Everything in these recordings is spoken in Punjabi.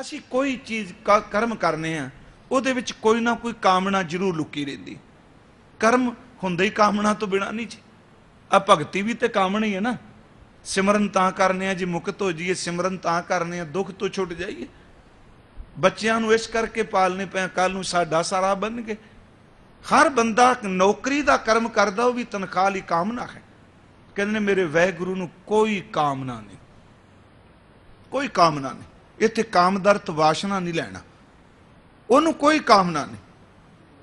ਅਸੀਂ ਕੋਈ ਚੀਜ਼ ਕ- ਕਰਮ ਕਰਨੇ ਆ, ਉਹਦੇ ਵਿੱਚ ਕੋਈ ਨਾ ਕੋਈ ਕਾਮਨਾ ਜ਼ਰੂਰ ਲੁਕੀ ਰਹਿੰਦੀ। ਕਰਮ ਹੁੰਦੇ ਹੀ ਕਾਮਨਾ ਤੋਂ ਬਿਨਾ ਨਹੀਂ ਜੀ। ਆ ਭਗਤੀ ਵੀ ਤੇ ਕਾਮਨਾ ਹੀ ਹੈ ਨਾ। ਸਿਮਰਨ ਤਾਂ ਕਰਨੇ ਆ, ਜੀ ਮੁਕਤ ਹੋ ਜਾਈਏ, ਸਿਮਰਨ ਤਾਂ ਕਰਨੇ ਆ, ਦੁੱਖ ਤੋਂ ਛੁੱਟ ਜਾਈਏ। ਬੱਚਿਆਂ ਨੂੰ ਇਸ ਕਰਕੇ ਪਾਲਨੇ ਪਏ ਕੱਲ ਨੂੰ ਸਾਡਾ ਸਾਰਾ ਬਣ ਬਣਨਗੇ। ਹਰ ਬੰਦਾ ਨੌਕਰੀ ਦਾ ਕਰਮ ਕਰਦਾ, ਉਹ ਵੀ ਤਨਖਾਹ ਲਈ ਕਾਮਨਾ ਹੈ। ਕਹਿੰਦੇ ਨੇ, ਮੇਰੇ ਵਹਿਗੁਰੂ ਨੂੰ ਕੋਈ ਕਾਮਨਾ ਨਹੀਂ। ਕੋਈ ਕਾਮਨਾ ਨਹੀਂ। ਇੱਥੇ ਕਾਮਦਰਤ ਵਾਸ਼ਨਾ ਨਹੀਂ ਲੈਣਾ। ਉਹਨੂੰ ਕੋਈ ਕਾਮਨਾ ਨਹੀਂ।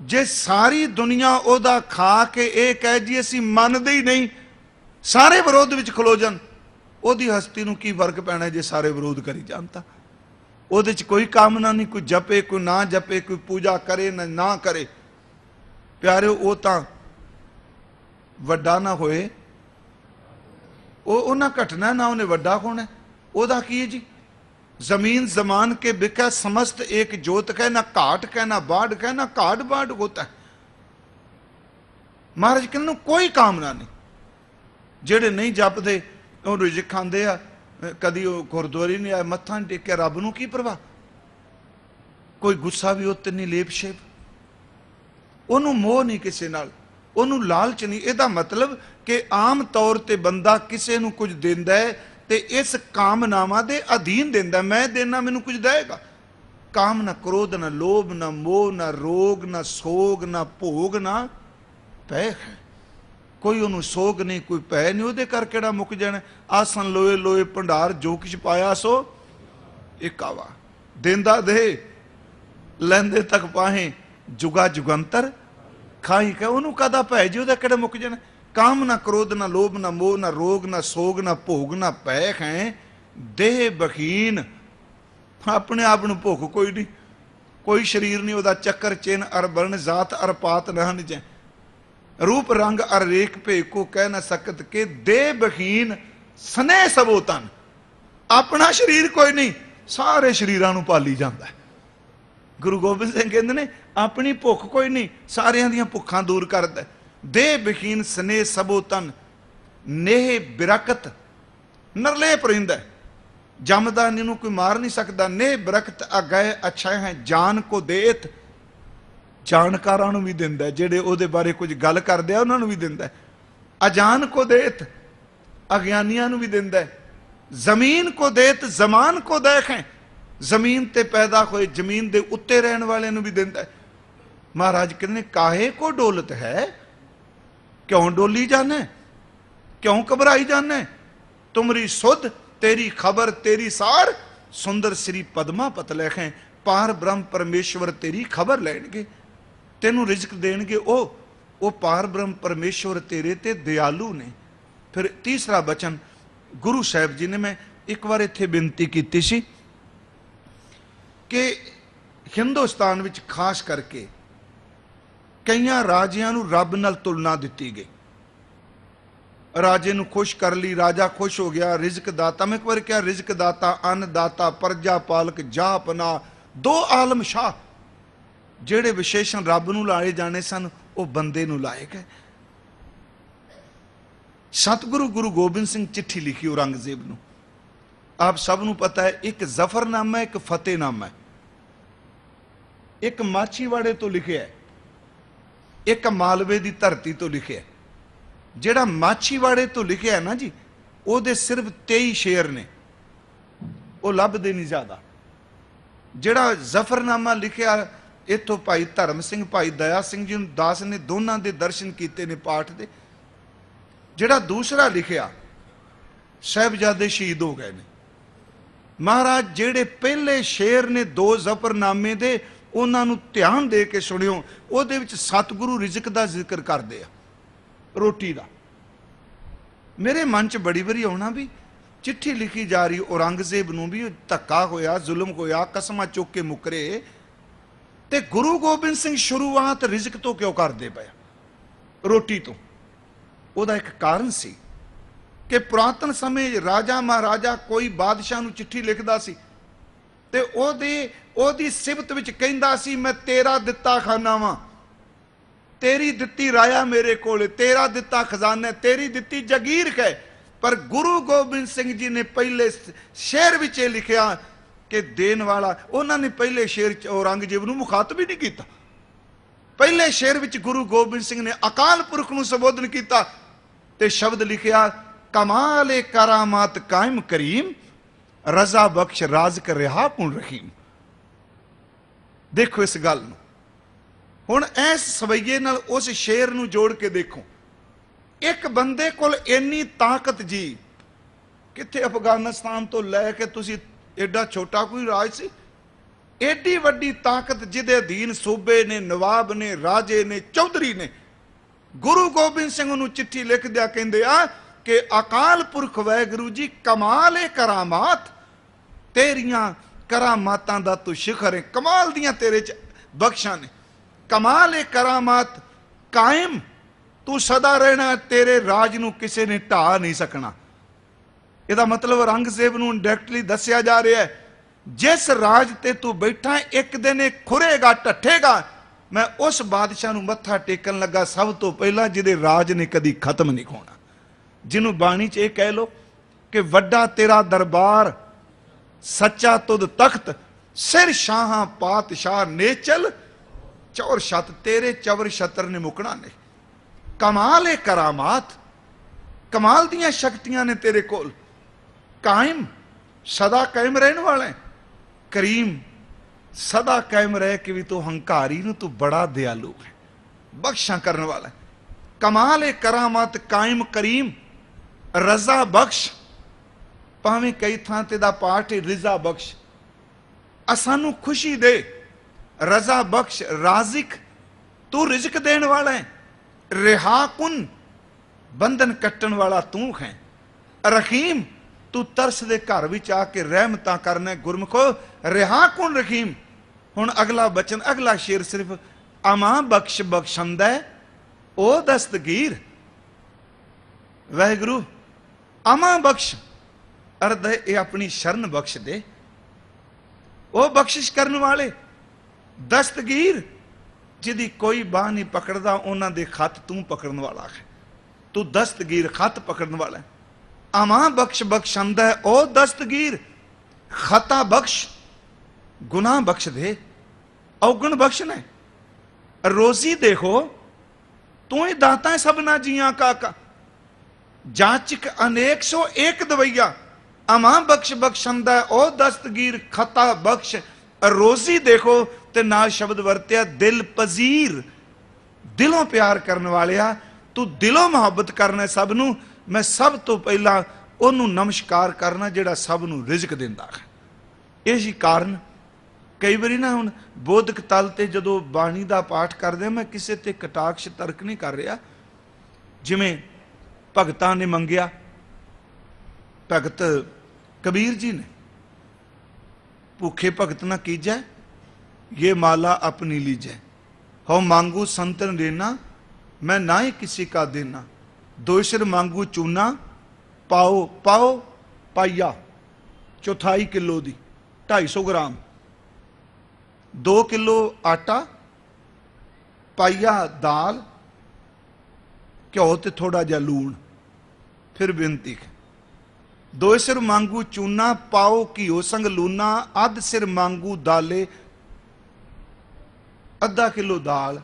ਜੇ ਸਾਰੀ ਦੁਨੀਆ ਉਹਦਾ ਖਾ ਕੇ ਇਹ ਕਹਿ ਜੀ, ਅਸੀਂ ਮੰਨਦੇ ਹੀ ਨਹੀਂ, ਸਾਰੇ ਵਿਰੋਧ ਵਿੱਚ ਖਲੋ ਜਾਣ, ਉਹਦੀ ਹਸਤੀ ਨੂੰ ਕੀ ਫ਼ਰਕ ਪੈਣਾ ਜੇ ਸਾਰੇ ਵਿਰੋਧ ਕਰੀ ਜਾਣ ਤਾਂ? ਉਹਦੇ 'ਚ ਕੋਈ ਕਾਮਨਾ ਨਹੀਂ, ਕੋਈ ਜਪੇ, ਕੋਈ ਨਾ ਜਪੇ, ਕੋਈ ਪੂਜਾ ਕਰੇ, ਨਾ ਨਾ ਕਰੇ। ਪਿਆਰਿਓ, ਉਹ ਤਾਂ ਵੱਡਾ ਨਾ ਹੋਏ। ਉਹ ਉਹਨਾਂ ਘਟਨਾ ਨਾ ਉਹਨੇ ਵੱਡਾ ਹੋਣਾ। ਉਹਦਾ ਕੀ ਹੈ ਜੀ? ਜ਼ਮੀਨ ਜ਼ਮਾਨ के बिका समस्त एक जोत कह ना घाट कह ना बाढ़ कह ना घाट बाढ़ होता है ਮਹਾਰਾਜ ਕਹਿੰਦੇ ਨੂੰ ਕੋਈ ਕਾਮਨਾ ਨਹੀਂ ਜਿਹੜੇ ਨਹੀਂ ਜਪਦੇ ਉਹ ਰਿਜਕ ਖਾਂਦੇ ਆ ਅਹ ਕਦੀ ਉਹ ਗੁਰਦੁਆਰੇ ਨਹੀਂ ਆਏ ਮੱਥਾ ਨਹੀਂ ਟੇਕਿਆ ਰੱਬ ਨੂੰ ਕੀ ਪਰਵਾਹ ਕੋਈ ਗੁੱਸਾ ਵੀ ਉੱਤੇ ਨਹੀਂ ਲੇਪ ਸ਼ੇਪ ਉਹਨੂੰ ਮੋਹ ਨਹੀਂ ਕਿਸੇ ਨਾਲ ਉਹਨੂੰ ਲਾਲਚ ਨਹੀਂ ਇਹਦਾ ਮਤਲਬ ਕਿ ਆਮ ਤੌਰ ਤੇ ਬੰਦਾ ਕਿਸੇ ਨੂੰ ਕੁਝ ਦਿੰਦਾ ਹੈ ਤੇ ਇਸ ਕਾਮਨਾਵਾਂ ਦੇ ਅਧੀਨ ਦਿੰਦਾ ਮੈਂ ਦੇਣਾ ਮੈਨੂੰ ਕੁਝ ਦੇਗਾ ਕਾਮ ਨਾ ਕ੍ਰੋਧ, ਨਾ ਲੋਭ, ਨਾ ਮੋਹ, ਨਾ ਰੋਗ, ਨਾ ਸੋਗ, ਨਾ ਭੋਗ, ਨਾ ਪੈ ਹੈ। ਕੋਈ ਉਹਨੂੰ ਸੋਗ ਨਹੀਂ, ਕੋਈ ਪੈ ਨਹੀਂ, ਉਹਦੇ ਕਰ ਕਿਹੜਾ ਮੁੱਕ ਜਾਣਾ? ਆਸਨ ਲੋਏ ਲੋਏ ਭੰਡਾਰ ਜੋ ਕਿਛ ਪਾਇਆ ਸੋ ਇਕਾਵਾ ਦਿੰਦਾ ਦੇ, ਲੈਂਦੇ ਤੱਕ ਪਾਹੇ। ਜੁਗਾ ਜੁਗੰਤਰ ਖਾਈ ਕਹ, ਉਹਨੂੰ ਕਦਾ ਭੈ? ਜੀ ਉਹਦਾ ਕਿਹੜਾ ਮੁੱਕ ਜਾਣਾ? ਕਾਮ ਨਾ ਕ੍ਰੋਧ, ਨਾ ਲੋਭ, ਨਾ ਮੋਹ, ਨਾ ਰੋਗ, ਨਾ ਸੋਗ, ਨਾ ਭੋਗ, ਨਾ ਪੈਖ ਹੈ। ਦੇਹ ਬਖੀਨ। ਆਪਣੇ ਆਪ ਨੂੰ ਭੁੱਖ ਕੋਈ ਨਹੀਂ। ਕੋਈ ਸਰੀਰ ਨਹੀਂ, ਉਹਦਾ ਚੱਕਰ, ਚਿੰਨ, ਅਰ ਬਰਨ ਜ਼ਾਤ, ਅਰ ਪਾਤ ਨਹਨ ਜੈ। ਰੂਪ, ਰੰਗ, ਅਰ ਰੇਖ ਭੇ ਕੋ ਕਹਿ ਨਾ ਸਕਤ ਕੇ ਦੇ ਬਖੀਨ ਸਨੇ ਸਬੋ ਤਨ। ਆਪਣਾ ਸਰੀਰ ਕੋਈ ਨਹੀਂ, ਸਾਰੇ ਸਰੀਰਾਂ ਨੂੰ ਪਾਲੀ ਜਾਂਦਾ ਹੈ। ਗੁਰੂ ਗੋਬਿੰਦ ਸਿੰਘ ਕਹਿੰਦੇ ਨੇ, ਆਪਣੀ ਭੁੱਖ ਕੋਈ ਨਹੀਂ, ਸਾਰਿਆਂ ਦੀਆਂ ਭੁੱਖਾਂ ਦੂਰ ਕਰਦਾ ਹੈ। ਦੇ ਬਖੀਨ ਸਨੇ ਸਬੋ ਤਨ, ਨੇਹ ਬਿਰਕਤ ਨਰਲੇ ਪਰਿੰਦਾ। ਹੈ। ਜਮਦਾ ਨੂੰ ਕੋਈ ਮਾਰ ਨਹੀਂ ਸਕਦਾ, ਨੇਹ ਬਰਕਤ ਅਗੈ ਅੱਛਾ ਹੈ ਜਾਨ ਕੋ ਦੇਤ। ਜਾਣਕਾਰਾਂ ਨੂੰ ਵੀ ਦਿੰਦਾ, ਜਿਹੜੇ ਉਹਦੇ ਬਾਰੇ ਕੁਝ ਗੱਲ ਕਰਦੇ ਆ, ਉਹਨਾਂ ਨੂੰ ਵੀ ਦਿੰਦਾ। ਅਜਾਨ ਕੋ ਦੇਤ, ਅਗਿਆਨੀਆਂ ਨੂੰ ਵੀ ਦਿੰਦਾ। ਜ਼ਮੀਨ ਕੋ ਦੇਤ, ਜ਼ਮਾਨ ਕੋ ਦੇਖੇ। ਜ਼ਮੀਨ ਤੇ ਪੈਦਾ ਹੋਏ, ਜ਼ਮੀਨ ਦੇ ਉੱਤੇ ਰਹਿਣ ਵਾਲਿਆਂ ਨੂੰ ਵੀ ਦਿੰਦਾ। ਮਹਾਰਾਜ ਕਹਿੰਦੇ ਕਾਹੇ ਕੋ ਡੋਲਤ ਹੈ? ਕਿਉਂ ਡੋਲੀ ਜਾਣਾ? ਕਿਉਂ ਘਬਰਾਈ ਜਾਣਾ? ਤੁਮਰੀ ਸੁਧ, ਤੇਰੀ ਖਬਰ, ਤੇਰੀ ਸਾਰ, ਸੁੰਦਰ ਸ੍ਰੀ ਪਦਮਾ ਪਤ ਲੈਖੇ, ਪਾਰ ਬ੍ਰਹਮ ਪਰਮੇਸ਼ਵਰ ਤੇਰੀ ਖਬਰ ਲੈਣਗੇ। ਤੈਨੂੰ ਰਿਜ਼ਕ ਦੇਣਗੇ ਉਹ ਉਹ ਪਾਰ ਬ੍ਰਹਮ ਪਰਮੇਸ਼ਵਰ ਤੇਰੇ ਤੇ ਦਿਆਲੂ ਨੇ। ਫਿਰ ਤੀਸਰਾ ਬਚਨ, ਗੁਰੂ ਸਾਹਿਬ ਜੀ ਨੇ ਮੈਂ ਇੱਕ ਵਾਰ ਇੱਥੇ ਬੇਨਤੀ ਕੀਤੀ ਸੀ ਕਿ ਹਿੰਦੁਸਤਾਨ ਵਿੱਚ ਖਾਸ ਕਰਕੇ ਕਈਆਂ ਰਾਜਿਆਂ ਨੂੰ ਰੱਬ ਨਾਲ ਤੁਲਨਾ ਦਿੱਤੀ ਗਈ। ਰਾਜੇ ਨੂੰ ਖੁਸ਼ ਕਰ ਲਈ, ਰਾਜਾ ਖੁਸ਼ ਹੋ ਗਿਆ, ਰਿਜ਼ਕ ਦਾਤਾ, ਮੈਂ ਇੱਕ ਵਾਰ ਕਿਹਾ, ਰਿਜ਼ਕ ਦਾਤਾ, ਅੰਨ ਦਾਤਾ, ਪਰਜਾ ਪਾਲਕ ਜਾ ਜਾਪਨਾ ਦੋ ਆਲਮ ਸ਼ਾਹ, ਜਿਹੜੇ ਵਿਸ਼ੇਸ਼ਣ ਰੱਬ ਨੂੰ ਲਾਏ ਜਾਣੇ ਸਨ, ਉਹ ਬੰਦੇ ਨੂੰ ਲਾਏ ਗਏ। ਸਤਿਗੁਰੂ ਗੁਰੂ ਗੋਬਿੰਦ ਸਿੰਘ ਚਿੱਠੀ ਲਿਖੀ ਔਰੰਗਜ਼ੇਬ ਨੂੰ। ਆਪ ਸਭ ਨੂੰ ਪਤਾ ਹੈ, ਇੱਕ ਜ਼ਫਰਨਾਮਾ, ਇੱਕ ਫਤਿਹਨਾਮਾ ਇੱਕ ਮਾਛੀਵਾੜੇ ਤੋਂ ਲਿਖਿਆ ਹੈ ਇੱਕ ਮਾਲਵੇ ਦੀ ਧਰਤੀ ਤੋਂ ਲਿਖਿਆ ਜਿਹੜਾ ਮਾਛੀਵਾੜੇ ਤੋਂ ਲਿਖਿਆ ਨਾ ਜੀ, ਉਹਦੇ ਸਿਰਫ 23 ਸ਼ੇਰ ਨੇ। ਉਹ ਲੱਭਦੇ ਨਹੀਂ ਜ਼ਿਆਦਾ। ਜਿਹੜਾ ਜ਼ਫਰਨਾਮਾ ਲਿਖਿਆ, ਇੱਥੋਂ ਭਾਈ ਧਰਮ ਸਿੰਘ, ਭਾਈ ਦਇਆ ਸਿੰਘ ਜੀ ਨੂੰ ਦਾਸ ਨੇ ਦੋਨਾਂ ਦੇ ਦਰਸ਼ਨ ਕੀਤੇ ਨੇ ਪਾਠ ਦੇ। ਜਿਹੜਾ ਦੂਸਰਾ ਲਿਖਿਆ, ਸਾਹਿਬਜ਼ਾਦੇ ਸ਼ਹੀਦ ਹੋ ਗਏ ਨੇ। ਮਹਾਰਾਜ, ਜਿਹੜੇ ਪਹਿਲੇ ਸ਼ੇਰ ਨੇ ਦੋ ਜ਼ਫਰਨਾਮੇ ਦੇ ਉਹਨਾਂ ਨੂੰ ਧਿਆਨ ਦੇ ਕੇ ਸੁਣਿਓ, ਉਹਦੇ ਵਿੱਚ ਸਤਿਗੁਰੂ ਰਿਜ਼ਕ ਦਾ ਜ਼ਿਕਰ ਕਰਦੇ ਆ, ਰੋਟੀ ਦਾ। ਮੇਰੇ ਮਨ 'ਚ ਬੜੀ ਵਾਰੀ ਆਉਣਾ ਵੀ ਚਿੱਠੀ ਲਿਖੀ ਜਾ ਰਹੀ, ਔਰੰਗਜ਼ੇਬ ਨੂੰ ਵੀ ਧੱਕਾ ਹੋਇਆ, ਜ਼ੁਲਮ ਹੋਇਆ, ਕਸਮਾਂ ਚੁੱਕ ਕੇ ਮੁਕਰੇ। ਤੇ ਗੁਰੂ ਗੋਬਿੰਦ ਸਿੰਘ ਸ਼ੁਰੂਆਤ ਰਿਜ਼ਕ ਤੋਂ ਕਿਉਂ ਕਰਦੇ ਪਏ? ਰੋਟੀ ਤੋਂ। ਉਹਦਾ ਇੱਕ ਕਾਰਨ ਸੀ ਕਿ ਪੁਰਾਤਨ ਸਮੇਂ ਰਾਜਾ ਮਹਾਰਾਜਾ ਕੋਈ ਬਾਦਸ਼ਾਹ ਨੂੰ ਚਿੱਠੀ ਲਿਖਦਾ ਸੀ ਤੇ ਉਹਦੀ ਉਹਦੀ ਸਿਫਤ ਵਿੱਚ ਕਹਿੰਦਾ ਸੀ, ਮੈਂ ਤੇਰਾ ਦਿੱਤਾ ਖਾਨਾ ਵਾਂ ਤੇਰੀ ਦਿੱਤੀ ਰਾਇਆ ਮੇਰੇ ਕੋਲ ਤੇਰਾ ਦਿੱਤਾ ਖਜ਼ਾਨਾ ਤੇਰੀ ਦਿੱਤੀ ਜਗੀਰ ਹੈ ਪਰ ਗੁਰੂ ਗੋਬਿੰਦ ਸਿੰਘ ਜੀ ਨੇ ਪਹਿਲੇ ਸ਼ੇਰ ਵਿੱਚ ਇਹ ਲਿਖਿਆ ਕਿ ਦੇਣ ਵਾਲਾ, ਉਹਨਾਂ ਨੇ ਪਹਿਲੇ ਸ਼ੇਰ ਚ ਔਰੰਗਜ਼ੇਬ ਨੂੰ ਮੁਖਾਤਬ ਹੀ ਨਹੀਂ ਕੀਤਾ। ਪਹਿਲੇ ਸ਼ੇਰ ਵਿੱਚ ਗੁਰੂ ਗੋਬਿੰਦ ਸਿੰਘ ਨੇ ਅਕਾਲ ਪੁਰਖ ਨੂੰ ਸੰਬੋਧਨ ਕੀਤਾ ਤੇ ਸ਼ਬਦ ਲਿਖਿਆ, ਕਮਾਲੇ ਕਰਾਮਾਤ ਕਾਇਮ ਕਰੀਮ ਰਜ਼ਾ ਬਖਸ਼ ਰਾਜ਼ਕ ਰਿਹਾ ਕੁਨ ਰਹੀਮ ਦੇਖੋ ਇਸ ਗੱਲ ਨੂੰ ਹੁਣ ਇਸ ਸਵਈਏ ਨਾਲ ਉਸ ਸ਼ੇਰ ਨੂੰ ਜੋੜ ਕੇ ਦੇਖੋ ਇੱਕ ਬੰਦੇ ਕੋਲ ਇੰਨੀ ਤਾਕਤ ਜੀ ਕਿੱਥੇ ਅਫਗਾਨਿਸਤਾਨ ਤੋਂ ਲੈ ਕੇ ਤੁਸੀਂ ਐਡਾ ਛੋਟਾ ਕੋਈ ਰਾਜ ਸੀ ਏਡੀ ਵੱਡੀ ਤਾਕਤ ਜਿਹਦੇ ਅਧੀਨ ਸੂਬੇ ਨੇ ਨਵਾਬ ਨੇ ਰਾਜੇ ਨੇ ਚੌਧਰੀ ਨੇ ਗੁਰੂ ਗੋਬਿੰਦ ਸਿੰਘ ਨੂੰ ਚਿੱਠੀ ਲਿਖਦਿਆਂ ਕਹਿੰਦੇ ਆ ਕਿ ਅਕਾਲ ਪੁਰਖ ਵੈਗੁਰੂ ਜੀ, ਕਮਾਲ ਏ ਕਰਾਮਾਤ। ਤੇਰੀਆਂ ਕਰਾਮਾਤਾਂ ਦਾ ਤੂੰ ਸ਼ਿਖਰ ਹੈ ਕਮਾਲ ਦੀਆਂ ਤੇਰੇ ਚ ਬਖਸ਼ਾਂ ਨੇ। ਕਮਾਲ ਏ ਕਰਾਮਾਤ, ਕਾਇਮ। ਤੂੰ ਸਦਾ ਰਹਿਣਾ, ਤੇਰੇ ਰਾਜ ਨੂੰ ਕਿਸੇ ਨੇ ਢਾ ਨਹੀਂ ਸਕਣਾ। ਇਹਦਾ ਮਤਲਬ ਔਰੰਗਜ਼ੇਬ ਨੂੰ ਡਾਇਰੈਕਟਲੀ ਦੱਸਿਆ ਜਾ ਰਿਹਾ ਹੈ, ਜਿਸ ਰਾਜ ਤੇ ਤੂੰ ਬੈਠਾ ਇੱਕ ਦਿਨ ਇਹ ਖੁਰੇਗਾ ਟੱਠੇਗਾ ਮੈਂ ਉਸ ਬਾਦਸ਼ਾਹ ਨੂੰ ਮੱਥਾ ਟੇਕਣ ਲੱਗਾ ਸਭ ਤੋਂ ਪਹਿਲਾਂ, ਜਿਹਦੇ ਰਾਜ ਨੇ ਕਦੀ ਖਤਮ ਨਹੀਂ ਹੋਣਾ। ਜਿਹਨੂੰ ਬਾਣੀ 'ਚ ਇਹ ਕਹਿ ਲੋ ਕਿ ਵੱਡਾ ਤੇਰਾ ਦਰਬਾਰ ਸੱਚਾ ਤੁਧ ਤਖਤ, ਸਿਰ ਸ਼ਾਹਾਂ ਪਾਤਸ਼ਾਹ ਨੇਚਲ, ਚੌਰ ਛਤ ਤੇਰੇ, ਚਵਰ ਛਤਰ ਨੇ ਮੁਕਣਾ ਨੇ। ਕਮਾਲ ਏ ਕਰਾਮਾਤ। ਕਮਾਲ ਦੀਆਂ ਸ਼ਕਤੀਆਂ ਨੇ ਤੇਰੇ ਕੋਲ। ਕਾਇਮ, ਸਦਾ ਕਾਇਮ ਰਹਿਣ ਵਾਲਾ ਹੈ। ਕਰੀਮ, ਸਦਾ ਕਾਇਮ ਰਹਿ ਕੇ ਵੀ ਤੂੰ ਹੰਕਾਰੀ ਨੂੰ ਤੂੰ ਬੜਾ ਦਿਆਲੂ ਹੈ। ਬਖਸ਼ਾਂ ਕਰਨ ਵਾਲਾ ਕਮਾਲ ਏ ਕਰਾਮਾਤ ਕਾਇਮ ਕਰੀਮ। ਰਜ਼ਾ ਬਖਸ਼, ਭਾਵੇਂ ਕਈ ਥਾਂ ਤੇ ਦਾ ਪਾਠ ਹੈ, ਰਿਜ਼ਾ ਬਖਸ਼। ਅਸਾਨੂੰ ਖੁਸ਼ੀ ਦੇ, ਰਜ਼ਾ ਬਖਸ਼ ਰਾਜ਼ਿਕ, ਤੂੰ ਰਿਜ਼ਕ ਦੇਣ ਵਾਲਾ ਹੈ। ਰਿਹਾ ਕੁਨ, ਬੰਧਨ ਕੱਟਣ ਵਾਲਾ ਤੂੰ ਹੈ। ਰਹੀਮ ਤੂੰ ਤਰਸ ਦੇ ਘਰ ਵਿੱਚ ਆ ਕੇ ਰਹਿਮਤਾਂ ਕਰਨਾ ਹੈ। ਗੁਰਮੁਖੋ। ਰਿਹਾ ਕੁਨ ਰਹੀਮ ਹੁਣ ਅਗਲਾ ਬਚਨ, ਅਗਲਾ ਸ਼ੇਰ ਸਿਰਫ ਅਮਾ ਬਖਸ਼ ਬਖਸ਼ੰਦਾ ਉਹ ਦਸਤਗੀਰ। ਵਾਹਿਗੁਰੂ ਅਮਾ ਬਖਸ਼। ਅਰਧ ਇਹ ਆਪਣੀ ਸ਼ਰਨ ਬਖਸ਼ ਦੇ ਉਹ ਬਖਸ਼ਿਸ਼ ਕਰਨ ਵਾਲੇ ਦਸਤਗੀਰ ਜਿਹਦੀ ਕੋਈ ਬਾਹ ਨਹੀਂ ਪਕੜਦਾ ਉਹਨਾਂ ਦੇ ਖੱਤ ਤੂੰ ਪਕੜਨ ਵਾਲਾ ਹੈ। ਤੂੰ ਦਸਤਗੀਰ ਖੱਤ ਪਕੜਨ ਵਾਲਾ ਹੈ। ਅਮਾ ਬਖਸ਼ ਬਖਸ਼ੰਦਾ ਹੈ, ਉਹ ਦਸਤਗੀਰ। ਖਤਾ ਬਖਸ਼ ਗੁਨਾਹ ਬਖਸ਼ ਦੇ ਔਗਣ ਬਖਸ਼ਣਾ ਹੈ। ਰੋਜ਼ੀ ਦੇਖੋ ਤੂੰ ਹੀ ਦਾਤਾ ਹੈ ਸਭਨਾ ਜੀਆਂ ਕਾ ਕਾ ਜਾਚਕ ਅਨੇਕ ਸੋ ਏਕ ਦਵਈਆ। ਅਮਾ ਬਖਸ਼ ਬਖਸ਼ੰਦਾ ਉਹ ਦਸਤਗੀਰ ਖਤਾ ਬਖਸ਼। ਰੋਜ਼ੀ ਦੇਖੋ ਤੇ ਨਾਲ ਸ਼ਬਦ ਵਰਤਿਆ, ਦਿਲ ਪਜ਼ੀਰ। ਦਿਲੋਂ ਪਿਆਰ ਕਰਨ ਵਾਲਿਆ, ਤੂੰ ਦਿਲੋਂ ਮੁਹੱਬਤ ਕਰਨਾ ਸਭ ਨੂੰ। ਮੈਂ ਸਭ ਤੋਂ ਪਹਿਲਾਂ ਉਹਨੂੰ ਨਮਸਕਾਰ ਕਰਨਾ ਜਿਹੜਾ ਸਭ ਨੂੰ ਰਿਜ਼ਕ ਦਿੰਦਾ ਹੈ। ਇਹ ਹੀ ਕਾਰਨ। ਕਈ ਵਾਰੀ ਨਾ ਹੁਣ ਬੋਧਕ ਤਲ ਤੇ ਜਦੋਂ ਬਾਣੀ ਦਾ ਪਾਠ ਕਰਦੇ ਮੈਂ ਕਿਸੇ ਤੇ ਕਟਾਕਸ਼ ਤਰਕ ਨਹੀਂ ਕਰ ਰਿਹਾ। ਜਿਵੇਂ ਭਗਤਾਂ ਨੇ ਮੰਗਿਆ। ਭਗਤ ਕਬੀਰ ਜੀ ਨੇ। ਭੁੱਖੇ ਭਗਤ ਨਾ ਕੀਜੈ ਇਹ ਮਾਲਾ ਆਪਣੀ ਲੀਜੈ। ਹਉ ਮੰਗੂ ਸੰਤਨ ਦੇਣਾ ਮੈਂ ਨਾ ਹੀ ਕਿਸੇ ਕਾ ਦੇਨਾ। ਦੋਸ਼ਰ ਮੰਗੂ ਚੂਨਾ, ਪਾਓ ਪਾਓ, ਪਾਈਆ। ਚੌਥਾਈ ਕਿਲੋ ਦੀ 250 ਗ੍ਰਾਮ। 2 ਕਿਲੋ ਆਟਾ, ਪਾਈਆ ਦਾਲ, ਘਿਓ ਤੇ ਥੋੜਾ ਜਿਹਾ ਲੂਣ। ਫਿਰ ਬੇਨਤੀ ਹੈ। ਸਿਰ ਮੰਗੂ ਚੂਨਾ, ਪਾਓ ਘਿਓ ਸੰਗ ਲੂਨਾ ਅੱਧ ਸਿਰ ਮੰਗੂ ਦਾਲੇ, ਅੱਧਾ ਕਿਲੋ ਦਾਲ।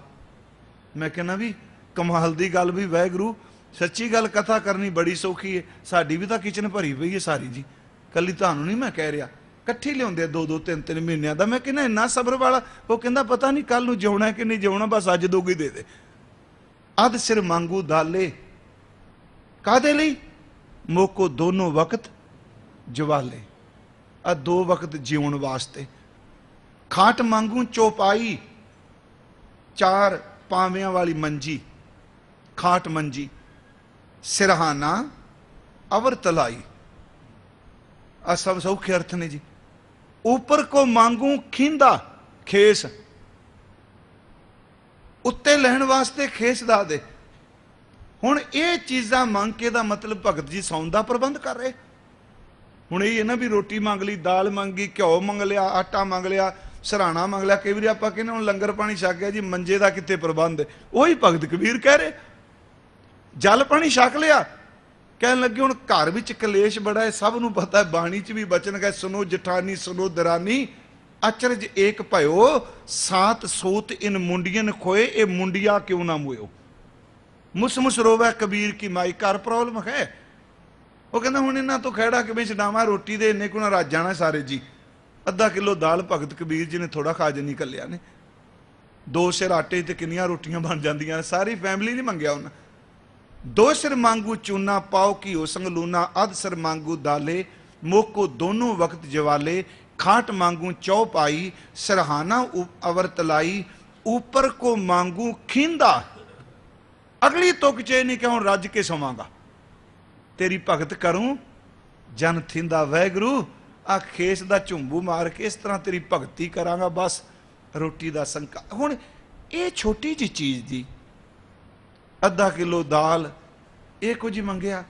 ਮੈਂ ਕਹਿੰਦਾ ਵੀ ਕਮਾਲ ਦੀ ਗੱਲ ਵੀ ਵੈਗਰੂ ਸੱਚੀ ਗੱਲ ਕਥਾ ਕਰਨੀ ਬੜੀ ਸੌਖੀ ਹੈ। ਸਾਡੀ ਵੀ ਤਾਂ ਕਿਚਨ ਭਰੀ ਪਈ ਹੈ ਸਾਰੀ ਜੀ। ਕੱਲੀ ਤੁਹਾਨੂੰ ਨਹੀਂ ਮੈਂ ਕਹਿ ਰਿਹਾ। ਇਕੱਠੀ ਲਿਆਉਂਦੇ ਦੋ ਦੋ, ਤਿੰਨ ਤਿੰਨ ਮਹੀਨਿਆਂ ਦਾ। ਮੈਂ ਕਹਿੰਦਾ ਇੰਨਾ ਸਬਰ ਵਾਲਾ, ਉਹ ਕਹਿੰਦਾ ਪਤਾ ਨਹੀਂ ਕੱਲ ਨੂੰ ਜਿਉਣਾ ਕਿ ਨਹੀਂ ਜਿਉਣਾ, ਬਸ ਅੱਜ ਦੋਗੀ ਦੇ ਦੇ। ਅੱਧ ਸਿਰ ਮੰਗੂ ਦਾਲੇ ਕਾਦੇ ਲਈ? ਮੋਕੋ ਦੋਨੋਂ ਵਕਤ ਜਵਾਲੇ, ਆ ਦੋ ਵਕਤ ਜਿਉਣ ਵਾਸਤੇ। ਖਾਟ ਮੰਗੂ ਚੋਪਾਈ, ਚਾਰ ਪਾਵਿਆਂ ਵਾਲੀ ਮੰਜੀ, ਖਾਟ ਮੰਜੀ ਸਿਰਹਾਨਾ ਅਵਰ ਤਲਾਈ। ਆ ਸਭ ਸੌਖੇ ਅਰਥ ਨੇ ਜੀ। ਉਪਰ ਕੋ ਮੰਗੂ ਖਿੰਦਾ ਖੇਸ, ਉੱਤੇ ਲੈਣ ਵਾਸਤੇ ਖੇਸ ਦਾ ਦੇ। ਹੁਣ ਇਹ ਚੀਜ਼ਾਂ ਮੰਗ ਕੇ ਦਾ ਮਤਲਬ ਭਗਤ ਜੀ ਸੌਣ ਦਾ ਪ੍ਰਬੰਧ ਕਰ ਰਹੇ। ਹੁਣ ਇਹ ਨਾ ਵੀ ਰੋਟੀ ਮੰਗ ਲਈ, ਦਾਲ ਮੰਗੀ ਘਿਓ ਮੰਗ ਲਿਆ, ਆਟਾ ਮੰਗ ਲਿਆ, ਸਰਾਣਾ ਮੰਗ ਲਿਆ। ਕਈ ਵਾਰੀ ਆਪਾਂ ਕਹਿੰਦੇ ਹੁਣ ਲੰਗਰ ਪਾਣੀ ਛਕ ਗਿਆ ਜੀ, ਮੰਜੇ ਦਾ ਕਿੱਥੇ ਪ੍ਰਬੰਧ? ਉਹੀ ਭਗਤ ਕਬੀਰ ਕਹਿ ਰਹੇ। ਜਲ ਪਾਣੀ ਛਕ ਲਿਆ। ਕਹਿਣ ਲੱਗੇ ਹੁਣ ਘਰ ਵਿੱਚ ਕਲੇਸ਼ ਬੜਾ ਹੈ, ਸਭ ਨੂੰ ਪਤਾ ਹੈ, ਬਾਣੀ 'ਚ ਵੀ ਬਚਨ ਗਏ ਸੁਨੋ ਜਠਾਨੀ ਸੁਨੋ ਦਰਾਨੀ। ਅਚਰਜ ਏਕ ਭਇਓ, ਸਾਤ ਸੋਤ ਇਨ ਮੁੰਡੀਆਂ ਖੋਏ, ਇਹ ਮੁੰਡੀਆਂ ਕਿਉਂ ਨਾ ਮੋਇਓ? ਮੁਸਮੁਸ ਰੋਵੇ ਕਬੀਰ ਕੀ ਮਾਈ, ਘਰ ਪ੍ਰੋਬਲਮ ਹੈ। ਉਹ ਕਹਿੰਦਾ ਹੁਣ ਇਹਨਾਂ ਤੋਂ ਖਹਿੜਾ ਕਿ ਵਿੱਚ ਡਾਵਾਂ, ਰੋਟੀ ਦੇ ਇੰਨੇ ਕੁ ਨਾ ਜਾਣਾ ਸਾਰੇ ਜੀ। ਅੱਧਾ ਕਿਲੋ ਦਾਲ ਭਗਤ ਕਬੀਰ ਜੀ ਨੇ ਥੋੜਾ ਖਾਜ ਜਨੀ ਕੱਲਿਆ ਨੇ। ਦੋ ਸਿਰ ਆਟੇ ਤੇ ਕਿੰਨੀਆਂ ਰੋਟੀਆਂ ਬਣ ਜਾਂਦੀਆਂ ਸਾਰੀ ਫੈਮਿਲੀ ਨਹੀਂ ਮੰਗਿਆ ਉਹਨਾਂ। ਦੋ ਸਿਰ ਮੰਗੂ ਚੂਨਾ ਪਾਓ ਕੀ ਹੋ ਸੰਗ ਲੂਨਾ ਅਧ ਸਿਰ ਮੰਗੂ ਦਾਲੇ, ਮੋਕੋ ਦੋਨੋਂ ਵਕਤ ਜਵਾਲੇ, ਖਾਟ ਮੰਗੂ ਚੌ ਪਾਈ ਸਰਹਾਨਾ ਉ- ਅਵਰ ਉਪਰ ਕੋ ਮੰਗੂ ਖਿੰਦਾ ਅਗਲੀ ਤੁਕ ਚੇ ਨਹੀਂ ਕਿ ਹੁਣ ਰੱਜ ਕੇ ਸੋਵਾਂਗਾ। ਤੇਰੀ ਭਗਤ ਕਰੂੰ, ਜਨ ਥਿੰਦਾ ਵੈਗਰੂ, ਆ ਖੇਸ ਦਾ ਝੁੰਬੂ ਮਾਰ ਕੇ ਇਸ ਤਰ੍ਹਾਂ ਤੇਰੀ ਭਗਤੀ ਕਰਾਂਗਾ ਬਸ, ਰੋਟੀ ਦਾ ਸੰਕਾ ਹੁਣ ਇਹ ਛੋਟੀ ਜੀ ਚੀਜ਼ ਦੀ, ਅੱਧਾ ਕਿਲੋ ਦਾਲ, ਇਹ ਕੁਝ ਮੰਗਿਆ।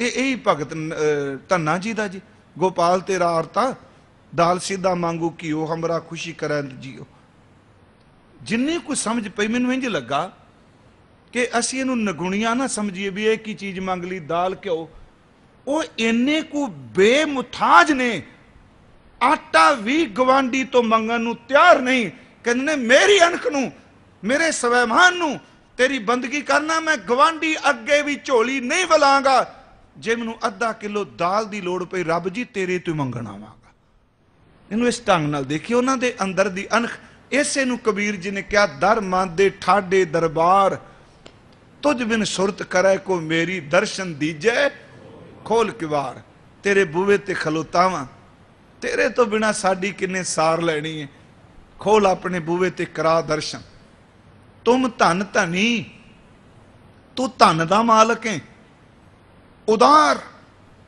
ਇਹ ਇਹੀ ਭਗਤ ਧੰਨਾ ਜੀ ਦਾ ਜੀ। ਗੋਪਾਲ ਤੇਰਾ ਆਰਤਾ, ਦਾਲ ਸਿੱਧਾ ਮੰਗੂ ਕੀਓ ਹਮਰਾ ਖੁਸ਼ੀ ਕਰਨ ਜੀਓ। ਜਿੰਨੀ ਕੁ ਸਮਝ ਪਈ, ਮੈਨੂੰ ਇੰਜ ਲੱਗਾ ਕਿ ਅਸੀਂ ਇਹਨੂੰ ਨਗੁਣੀਆਂ ਨਾ ਸਮਝੀਏ ਵੀ ਇਹ ਕੀ ਚੀਜ਼ ਮੰਗ ਲਈ, ਦਾਲ ਘਿਓ। ਉਹ ਇੰਨੇ ਕੁ ਬੇਮੁਥਾਜ ਨੇ। ਆਟਾ ਵੀ ਗਵਾਂਡੀ ਤੋਂ ਮੰਗਣ ਨੂੰ ਤਿਆਰ ਨਹੀਂ। ਕਹਿੰਦੇ ਨੇ, ਮੇਰੀ ਅਣਖ ਨੂੰ, ਮੇਰੇ ਸਵੈਮਾਨ ਨੂੰ, ਤੇਰੀ ਬੰਦਗੀ ਕਰਨਾ, ਮੈਂ ਗਵਾਂਡੀ ਅੱਗੇ ਵੀ ਝੋਲੀ ਨਹੀਂ ਵਲਾਂਗਾ। ਜੇ ਮੈਨੂੰ ਅੱਧਾ ਕਿਲੋ ਦਾਲ ਦੀ ਲੋੜ ਪਈ, ਰੱਬ ਜੀ ਤੇਰੇ ਤੋਂ ਹੀ ਮੰਗਣ ਆਵਾਂਗਾ। ਇਹਨੂੰ ਇਸ ਢੰਗ ਨਾਲ ਦੇਖੀ ਉਹਨਾਂ ਦੇ ਅੰਦਰ ਦੀ ਅਣਖ, ਇਸੇ ਨੂੰ ਕਬੀਰ ਜੀ ਨੇ ਕਿਹਾ, ਦਰ ਮਨ ਦੇ ਠਾਡੇ ਦਰਬਾਰ। ਤੁਝ ਬਿਨ ਸੁਰਤ ਕਰੈ ਕੋ ਮੇਰੀ ਦਰਸ਼ਨ ਦੀਜੈ, ਖੋਲ ਕਿਵਾਰ ਤੇਰੇ ਬੂਵੇ ਤੇ ਖਲੋਤਾਵਾਂ, ਤੇਰੇ ਤੋਂ ਬਿਨਾ ਸਾਡੀ ਕਿੰਨੇ ਸਾਰ ਲੈਣੀ ਹੈ ਖੋਲ ਆਪਣੇ ਬੂਵੇ ਤੇ ਕਰਾ ਦਰਸ਼ਨ। ਤੁਮ ਧਨ ਧਨੀ, ਤੂੰ ਧਨ ਦਾ ਮਾਲਕ ਹੈ ਉਦਾਰ,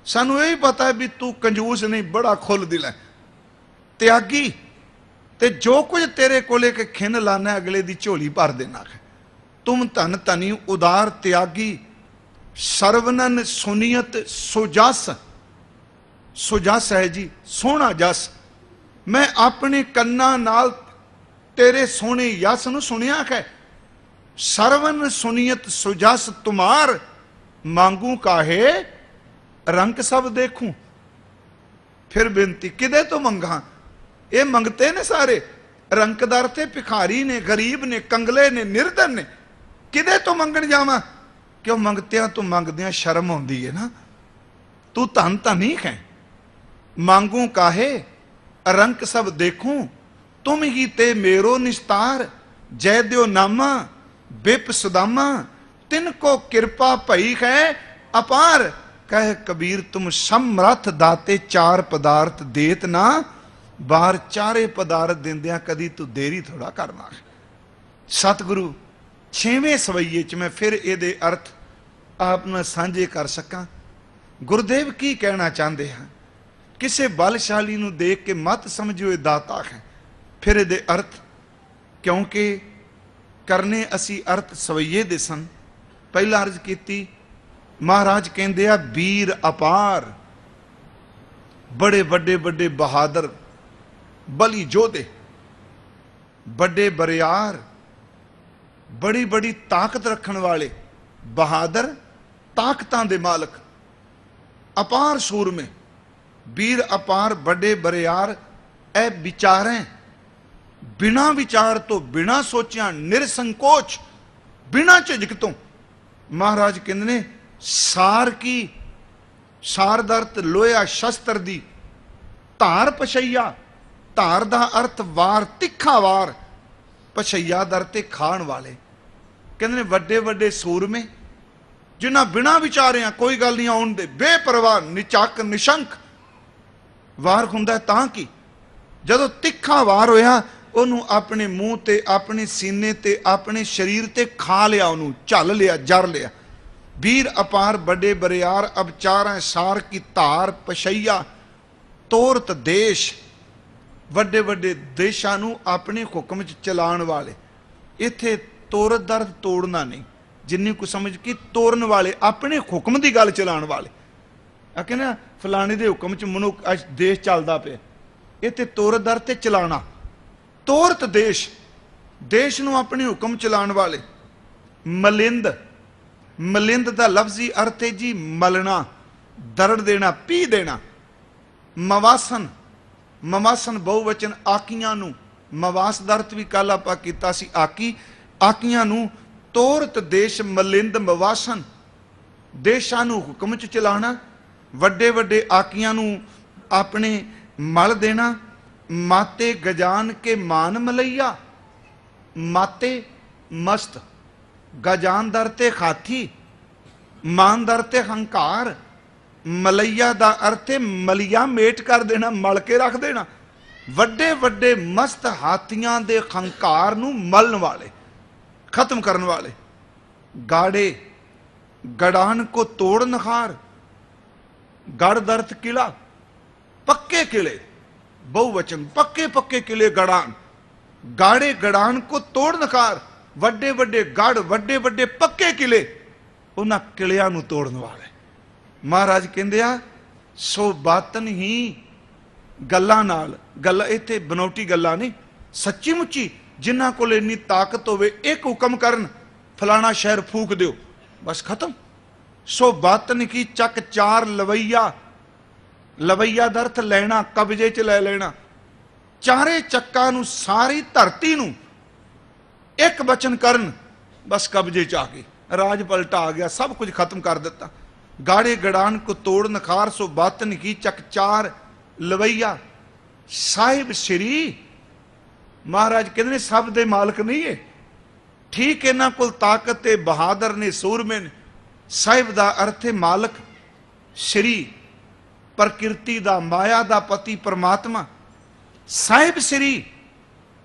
ਸਾਨੂੰ ਇਹ ਹੀ ਪਤਾ ਹੈ ਵੀ ਤੂੰ ਕੰਜੂਸ ਨਹੀਂ, ਬੜਾ ਖੁੱਲ ਦਿਲ ਹੈ। ਤਿਆਗੀ, ਤੇ ਜੋ ਕੁਝ ਤੇਰੇ ਕੋਲੇ ਕਿ ਖਿੰਨ ਲਾਣਾ ਅਗਲੇ ਦੀ ਝੋਲੀ ਭਰ ਦੇਣਾ ਹੈ। ਤੁਮ ਧਨ ਧਨੀ ਉਦਾਰ ਤਿਆਗੀ, ਸਰਵਨਨ ਸੁਨੀਅਤ ਸੁਜਸ ਸੁਜਸ ਹੈ ਜੀ, ਸੋਹਣਾ ਜਸ। ਮੈਂ ਆਪਣੇ ਕੰਨਾਂ ਨਾਲ ਤੇਰੇ ਸੋਹਣੇ ਯਸ ਨੂੰ ਸੁਣਿਆ ਹੈ। ਸਰਵਨ ਸੁਨੀਅਤ ਸੁਜਸ ਤੁਮਾਰ, ਮੰਗੂ ਕਾਹੇ ਰੰਗ ਸਭ ਦੇਖੂ। ਫਿਰ ਬੇਨਤੀ ਕਿਦੇ ਤੋਂ ਮੰਗਾ? ਇਹ ਮੰਗਤੇ ਨੇ ਸਾਰੇ। ਰੰਕਦਾਰ ਤੇ ਭਿਖਾਰੀ ਨੇ, ਗਰੀਬ ਨੇ, ਕੰਗਲੇ ਨੇ, ਨਿਰਧਨ ਨੇ। ਕਿਦੇ ਤੋਂ ਮੰਗਣ ਜਾਵਾਂ? ਕਿਉਂ ਮੰਗਤਿਆਂ ਤੋਂ ਮੰਗਦਿਆਂ ਸ਼ਰਮ ਆਉਂਦੀ ਹੈ ਨਾ? ਤੂੰ ਧਨ ਤਾਂ ਨਹੀਂ ਹੈ। ਮੰਗੂ ਕਾਹੇ? ਅਰੰਕ ਸਭ ਦੇਖੂੰ। ਤੁਮ ਹੀ ਤੇ ਮੇਰੋ ਨਿਸਤਾਰ। ਜੈ ਦਿਓ ਨਾਮਾ, ਬਿਪ ਸੁਦਾਮਾ। ਤਿਨ ਕੋ ਕਿਰਪਾ ਭਈ ਹੈ, ਅਪਾਰ। ਕਹਿ ਕਬੀਰ, ਤੁਮ ਸਮਰਥ ਦਾਤੇ ਚਾਰ ਪਦਾਰਥ ਦੇਤ ਨਾ। ਬਾਹਰ ਚਾਰੇ ਪਦਾਰਥ ਦਿੰਦਿਆਂ ਕਦੀ ਤੂੰ ਦੇਰੀ ਥੋੜਾ ਕਰਨਾ ਸਤਿਗੁਰੂ ਛੇਵੇਂ ਸਵਈਏ ਚ ਮੈਂ ਫਿਰ ਇਹਦੇ ਅਰਥ ਆਪ ਨਾਲ ਸਾਂਝੇ ਕਰ ਸਕਾਂ। ਗੁਰਦੇਵ ਕੀ ਕਹਿਣਾ ਚਾਹੁੰਦੇ ਹਨ? ਕਿਸੇ ਬਲਸ਼ਾਲੀ ਨੂੰ ਦੇਖ ਕੇ ਮਤ ਸਮਝਿਓ ਇਹ ਦਾਤਾ ਹੈ। ਫਿਰ ਇਹਦੇ ਅਰਥ, ਕਿਉਂਕਿ ਕਰਨੇ ਅਸੀਂ ਅਰਥ ਸਵਈਏ ਦੇ ਸਨ। ਪਹਿਲਾ ਅਰਜ਼ ਕੀਤੀ, ਮਹਾਰਾਜ ਕਹਿੰਦੇ ਆ, ਵੀਰ ਅਪਾਰ, ਬੜੇ ਵੱਡੇ ਵੱਡੇ ਬਹਾਦਰ, ਬਲੀ ਜੋਧੇ, ਵੱਡੇ ਬਰਿਆਰ ਬੜੀ ਬੜੀ ਤਾਕਤ ਰੱਖਣ ਵਾਲੇ, ਬਹਾਦਰ ਤਾਕਤਾਂ ਦੇ ਮਾਲਕ, ਅਪਾਰ ਸੂਰਮੇ, ਵੀਰ ਅਪਾਰ ਵੱਡੇ ਬਰਿਆਰ, ਐ ਵਿਚਾਰੈ, ਬਿਨਾ ਵਿਚਾਰ ਤੋਂ ਬਿਨਾ ਸੋਚਿਆ ਨਿਰਸੰਕੋਚ, ਬਿਨਾ ਝਿਜਕ ਤੋਂ, ਮਹਾਰਾਜ ਕਹਿੰਦੇ ਨੇ, ਸਾਰ ਕੀ ਸਾਰਦਰਤ ਲੋਹਾ ਸ਼ਸਤਰ ਦੀ, ਧਾਰ ਪਛਈਆ, ਧਾਰ ਦਾ ਅਰਥ ਵਾਰ ਤਿੱਖਾ ਵਾਰ ਪਛਈਆ ਦਰ ਤੇ ਖਾਣ ਵਾਲੇ। ਕਹਿੰਦੇ ਨੇ, ਵੱਡੇ ਵੱਡੇ ਸੂਰਮੇ, ਜਿਨ੍ਹਾਂ ਬਿਨਾ ਵਿਚਾਰਿਆਂ ਕੋਈ ਗੱਲ ਨਹੀਂ ਆਉਣ ਦੇ, ਬੇਪਰਵਾਹ, ਨਿਚੱਕ, ਨਿਸ਼ੰਕ। ਵਾਰ ਹੁੰਦਾ ਤਾਂ ਕੀ? ਜਦੋਂ ਤਿੱਖਾ ਵਾਰ ਹੋਇਆ, ਉਹਨੂੰ ਆਪਣੇ ਮੂੰਹ ਤੇ, ਆਪਣੇ ਸੀਨੇ ਤੇ, ਆਪਣੇ ਸਰੀਰ ਤੇ ਖਾ ਲਿਆ ਉਹਨੂੰ, ਝੱਲ ਲਿਆ, ਜਰ ਲਿਆ। ਵੀਰ ਅਪਾਰ, ਵੱਡੇ ਬਰਿਆਰ, ਅਬਚਾਰਾਂ, ਸਾਰ ਕੀ ਧਾਰ, ਪਛਈਆ, ਤੋਰਤ ਦੇਸ਼ ਵੱਡੇ ਵੱਡੇ ਦੇਸ਼ਾਂ ਨੂੰ ਆਪਣੇ ਹੁਕਮ 'ਚ ਚਲਾਉਣ ਵਾਲੇ। ਇੱਥੇ ਤੋਰਤ ਦਰਦ ਤੋੜਨਾ ਨਹੀਂ। ਜਿੰਨੀ ਕੁ ਸਮਝ ਕੀ ਤੋੜਨ ਵਾਲੇ, ਆਪਣੇ ਹੁਕਮ ਦੀ ਗੱਲ ਚਲਾਉਣ ਵਾਲੇ। ਆ ਕਹਿੰਦਾ ਫਲਾਣੇ ਦੇ ਹੁਕਮ 'ਚ ਮਨੁੱਖ ਅੱਜ ਦੇਸ਼ ਚੱਲਦਾ ਪਿਆ। ਇੱਥੇ ਤੋਰਤ ਦਰ ਤੇ ਚਲਾਣਾ ਤੋਰਤ ਦੇਸ਼। ਦੇਸ਼ ਨੂੰ ਆਪਣੇ ਹੁਕਮ ਚਲਾਉਣ ਵਾਲੇ। ਮਲਿੰਦ। ਮਲਿੰਦ ਦਾ ਲਫ਼ਜ਼ੀ ਅਰਥ ਹੈ ਜੀ ਮਲਣਾ। ਦਰੜ ਦੇਣਾ, ਪੀ ਦੇਣਾ। ਮਵਾਸਨ। ਮਵਾਸਨ ਬਹੁਵਚਨ ਆਕੀਆਂ ਨੂੰ। ਮਵਾਸ ਦਾ ਵੀ ਕੱਲ ਆਪਾਂ ਕੀਤਾ ਸੀ ਆਕੀ। ਆਕੀਆਂ ਨੂੰ ਤੋਰਤ ਦੇਸ਼ ਮਲਿੰਦ ਮਵਾਸਨ। ਦੇਸ਼ਾਂ ਨੂੰ ਹੁਕਮ ਚ ਚਲਾਣਾ। ਵੱਡੇ ਵੱਡੇ ਆਕੀਆਂ ਨੂੰ ਆਪਣੇ ਮਲ ਦੇਣਾ। ਮਾਤੇ ਗਜਾਨ ਕੇ ਮਾਨ ਮਲਈਆ। ਮਾਤੇ ਮਸਤ। ਗਜਾਨ ਦਰ ਤੇ ਖਾਥੀ। ਮਾਨਦਰ ਤੇ ਹੰਕਾਰ। ਮਲਈਆ ਦਾ ਅਰਥ ਹੈ ਮਲੀਆ ਮੇਟ ਕਰ ਦੇਣਾ, ਮਲ ਕੇ ਰੱਖ ਦੇਣਾ। ਵੱਡੇ ਵੱਡੇ ਮਸਤ ਹਾਥੀਆਂ ਦੇ ਹੰਕਾਰ ਨੂੰ ਮਲਣ ਵਾਲੇ, ਖਤਮ ਕਰਨ ਵਾਲੇ। ਗਾੜੇ, ਗੜਾਨ ਕੋ ਤੋੜ ਨਖਾਰ, ਗੜ ਦਰਤ ਕਿਲਾ, ਪੱਕੇ ਕਿਲੇ, ਬਹੁਵਚਨ, ਪੱਕੇ ਪੱਕੇ ਕਿਲੇ ਗੜਾਨ। ਗਾੜੇ, ਗੜਾਨ ਕੋ ਤੋੜ ਨਖਾਰ, ਵੱਡੇ ਵੱਡੇ ਗੜ, ਵੱਡੇ ਵੱਡੇ ਪੱਕੇ ਕਿਲੇ, ਉਹਨਾਂ ਕਿਲਿਆਂ ਨੂੰ ਤੋੜਨ ਵਾਲੇ। ਮਹਾਰਾਜ ਕਹਿੰਦੇ ਆ, ਸੋ ਬਾਤਨ ਹੀ ਗੱਲਾਂ ਨਾਲ, ਗੱਲ ਇੱਥੇ ਬਨੌਟੀ ਗੱਲਾਂ ਨਹੀਂ ਸੱਚੀ ਮੁੱਚੀ ਜਿਨ੍ਹਾਂ ਕੋਲ ਇੰਨੀ ਤਾਕਤ ਹੋਵੇ, ਇੱਕ ਹੁਕਮ ਕਰਨ, ਫਲਾਣਾ ਸ਼ਹਿਰ ਫੂਕ ਦਿਓ, ਬਸ ਖਤਮ। ਸੋ ਬਾਤਨ ਕੀ ਚੱਕ ਚਾਰ ਲਵਈਆ ਲਵਈਆ ਦਾ ਅਰਥ ਲੈਣਾ, ਕਬਜ਼ੇ 'ਚ ਲੈ ਲੈਣਾ। ਚਾਰੇ ਚੱਕਾਂ ਨੂੰ, ਸਾਰੀ ਧਰਤੀ ਨੂੰ ਇੱਕ ਬਚਨ ਕਰਨ, ਬਸ ਕਬਜ਼ੇ 'ਚ ਆ ਗਏ ਰਾਜ ਪਲਟਾ ਆ ਗਿਆ, ਸਭ ਕੁਝ ਖਤਮ ਕਰ ਦਿੱਤਾ। ਗਾੜੇ ਗੜਾਨ ਕੋ ਤੋੜ ਨਖਾਰ ਸੋ ਬਾਤਨ ਕੀ ਚੱਕ ਚਾਰ ਲਵਈਆ। ਸਾਹਿਬ ਸ੍ਰੀ, ਮਹਾਰਾਜ ਕਹਿੰਦੇ ਨੇ ਸਭ ਦੇ ਮਾਲਕ ਨਹੀਂ ਹੈ ਠੀਕ ਇਹਨਾਂ ਕੋਲ ਤਾਕਤ ਤੇ ਬਹਾਦਰ ਨੇ ਸੂਰਮੇ ਨੇ ਸਾਹਿਬ ਦਾ ਅਰਥ ਹੈ ਮਾਲਕ, ਸ੍ਰੀ, ਪ੍ਰਕਿਰਤੀ ਦਾ ਮਾਇਆ ਦਾ ਪਤੀ ਪਰਮਾਤਮਾ। ਸਾਹਿਬ ਸ੍ਰੀ,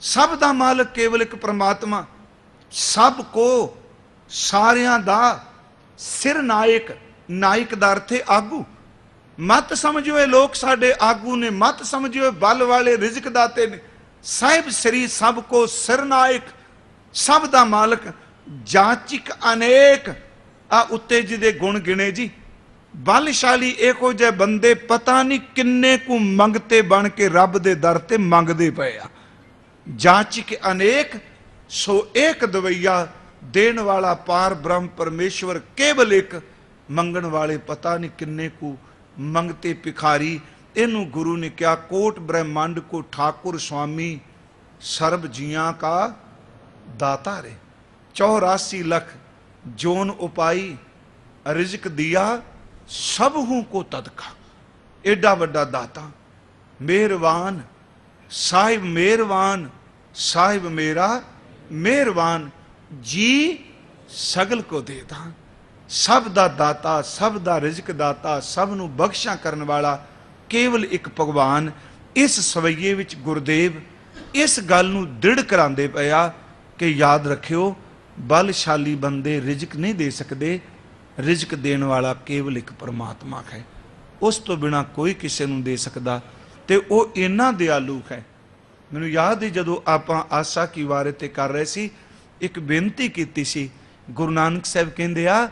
ਸਭ ਦਾ ਮਾਲਕ ਕੇਵਲ ਇੱਕ ਪਰਮਾਤਮਾ। ਸਭ ਕੋ ਸਾਰਿਆਂ ਦਾ ਸਿਰ ਨਾਇਕ। ਨਾਇਕ ਦਾ ਅਰਥ ਹੈ ਆਗੂ। ਮਤ ਸਮਝੋ ਇਹ ਲੋਕ ਸਾਡੇ ਆਗੂ ਨੇ, ਮਤ ਸਮਝੋ ਬਲ ਵਾਲੇ ਰਿਜ਼ਕ ਦਾਤੇ ਨੇ। ਸਾਹਿਬ ਸ੍ਰੀ ਸਭ ਕੋ ਸਿਰ ਨਾਇਕ ਸਭ ਦਾ ਮਾਲਕ ਜਾਚਿਕ ਅਨੇਕ। ਆ ਉੱਤੇ ਜਿਹਦੇ ਗੁਣ ਗਿਣੇ ਜੀ। ਬਲਸ਼ਾਲੀ ਇਹੋ ਜਿਹੇ ਬੰਦੇ ਪਤਾ ਨਹੀਂ ਕਿੰਨੇ ਕੁ ਮੰਗਤੇ ਬਣ ਕੇ ਰੱਬ ਦੇ ਦਰ ਤੇ ਮੰਗਦੇ ਪਏ ਆ। ਜਾਚਿਕ ਅਨੇਕ, ਸੋ ਏਕ ਦਵਈਆ ਦੇਣ ਵਾਲਾ ਪਾਰ ਬ੍ਰਹਮ ਪਰਮੇਸ਼ਵਰ ਕੇਵਲ ਇੱਕ ਮੰਗਣ ਵਾਲੇ ਪਤਾ ਨਹੀਂ ਕਿੰਨੇ ਕੁ ਮੰਗਤੇ ਭਿਖਾਰੀ। ਇਹਨੂੰ ਗੁਰੂ ਨੇ ਕਿਹਾ, ਕੋਟ ਬ੍ਰਹਮੰਡ ਕੋ ਠਾਕੁਰ ਸੁਆਮੀ ਸਰਬ ਜੀਆਂ ਕਾ ਦਾਤਾ ਰੇ। 84 ਲੱਖ ਜੋਨ ਉਪਾਈ, ਰਿਜ਼ਕ ਦਿਆ, ਸਭ ਹੂੰ ਕੋ ਤਦਕਾ। ਐਡਾ ਵੱਡਾ ਦਾਤਾ। ਮਿਹਰਬਾਨ, ਸਾਹਿਬ ਮਿਹਰਬਾਨ, ਸਾਹਿਬ ਮੇਰਾ, ਮਿਹਰਬਾਨ, ਜੀ ਸਗਲ ਕੋ ਦੇਦਾ ਸਭ ਦਾ ਦਾਤਾ, ਸਭ ਦਾ ਰਿਜ਼ਕ ਦਾਤਾ, ਸਭ ਨੂੰ ਬਖਸ਼ਾ ਕਰਨ ਵਾਲਾ ਕੇਵਲ ਇੱਕ ਭਗਵਾਨ ਇਸ ਸਵਈਏ ਵਿੱਚ ਗੁਰਦੇਵ ਇਸ ਗੱਲ ਨੂੰ ਦ੍ਰਿੜ ਕਰਾਉਂਦੇ ਪਿਆ ਕਿ ਯਾਦ ਰੱਖਿਓ, ਬਲਸ਼ਾਲੀ ਬੰਦੇ ਰਿਜ਼ਕ ਨਹੀਂ ਦੇ ਸਕਦੇ, ਰਿਜ਼ਕ ਦੇਣ ਵਾਲਾ ਕੇਵਲ ਇੱਕ ਪਰਮਾਤਮਾ ਹੈ। ਉਸ ਤੋਂ ਬਿਨਾ ਕੋਈ ਕਿਸੇ ਨੂੰ ਦੇ ਸਕਦਾ ਤੇ ਉਹ ਇੰਨਾ ਦਿਆਲੂ ਹੈ। ਮੈਨੂੰ ਯਾਦ ਹੈ ਜਦੋਂ ਆਪਾਂ ਆਸਾ ਕੀ ਵਾਰੇ ਤੇ ਕਰ ਰਹੇ ਸੀ, ਇੱਕ ਬੇਨਤੀ ਕੀਤੀ ਸੀ, ਗੁਰੂ ਨਾਨਕ ਸਾਹਿਬ ਕਹਿੰਦੇ ਆ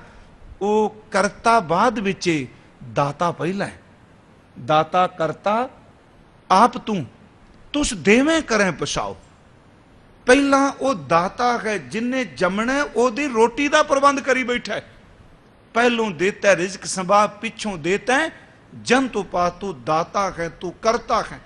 ਉਹ ਕਰਤਾ ਬਾਅਦ ਵਿੱਚ ਏ, ਦਾਤਾ ਪਹਿਲਾ ਹੈ ਦਾਤਾ ਕਰਤਾ ਆਪ ਤੂੰ ਤੁਸ ਦੇਵੇਂ ਕਰੈ ਪਛਾਓ। ਪਹਿਲਾਂ ਉਹ ਦਾਤਾ ਹੈ ਜਿਨੇ ਜੰਮਣਾ ਉਹਦੀ ਰੋਟੀ ਦਾ ਪ੍ਰਬੰਧ ਕਰੀ ਬੈਠਾ। ਹੈ ਪਹਿਲੋਂ ਦੇਤਾ ਰਿਜ਼ਕ ਸੰਭਾ ਪਿੱਛੋਂ ਦੇਤਾ ਹੈ ਜਨ ਤੋਂ ਪਾ ਤੂੰ ਦਾਤਾ ਹੈ ਤੂੰ ਕਰਤਾ ਹੈ।